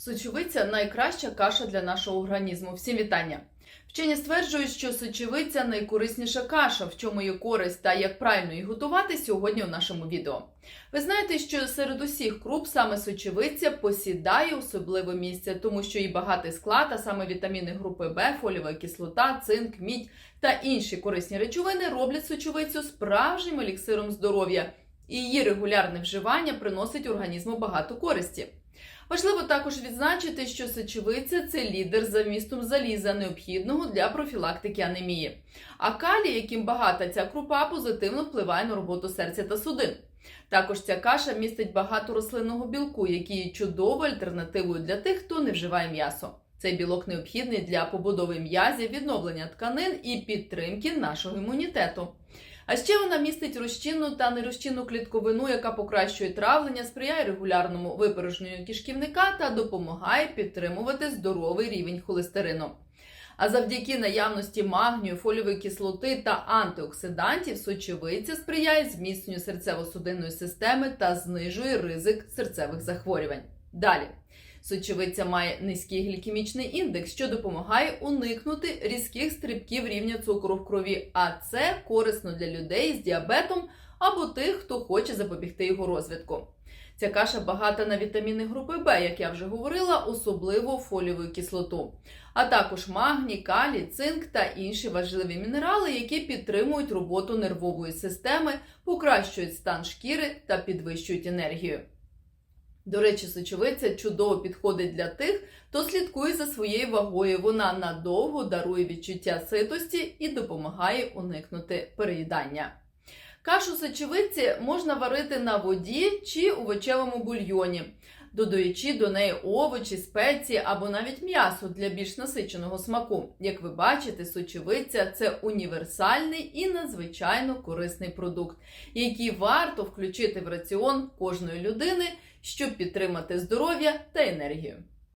Сочевиця найкраща каша для нашого організму. Всім вітання! Вчені стверджують, що сочевиця найкорисніша каша, в чому є користь та як правильно її готувати сьогодні у нашому відео. Ви знаєте, що серед усіх круп саме сочевиця посідає особливе місце, тому що її багатий склад, а саме вітаміни групи Б, фоліова кислота, цинк, мідь та інші корисні речовини роблять сочевицю справжнім еліксиром здоров'я, і її регулярне вживання приносить організму багато користі. Важливо також відзначити, що сечовиця це лідер за вмістом заліза, необхідного для профілактики анемії. А калій, яким багата ця крупа, позитивно впливає на роботу серця та судин. Також ця каша містить багато рослинного білку, який є чудовою альтернативою для тих, хто не вживає м'ясо. Цей білок необхідний для побудови м'язів, відновлення тканин і підтримки нашого імунітету. А ще вона містить розчинну та нерозчинну клітковину, яка покращує травлення, сприяє регулярному випорожненню кишківника та допомагає підтримувати здоровий рівень холестерину. А завдяки наявності магнію, фоліової кислоти та антиоксидантів сочевиця сприяє зміцненню серцево-судинної системи та знижує ризик серцевих захворювань. Далі. Сочевиця має низький глікемічний індекс, що допомагає уникнути різких стрибків рівня цукру в крові, а це корисно для людей з діабетом або тих, хто хоче запобігти його розвитку. Ця каша багата на вітаміни групи Б, як я вже говорила, особливо фоліову кислоту, а також магній, калій, цинк та інші важливі мінерали, які підтримують роботу нервової системи, покращують стан шкіри та підвищують енергію. До речі, сочевиця чудово підходить для тих, хто слідкує за своєю вагою. Вона надовго дарує відчуття ситості і допомагає уникнути переїдання. Кашу сочевиці можна варити на воді чи у овочевому бульйоні, додаючи до неї овочі, спеції або навіть м'ясо для більш насиченого смаку. Як ви бачите, сочевиця це універсальний і надзвичайно корисний продукт, який варто включити в раціон кожної людини, щоб підтримати здоров'я та енергію.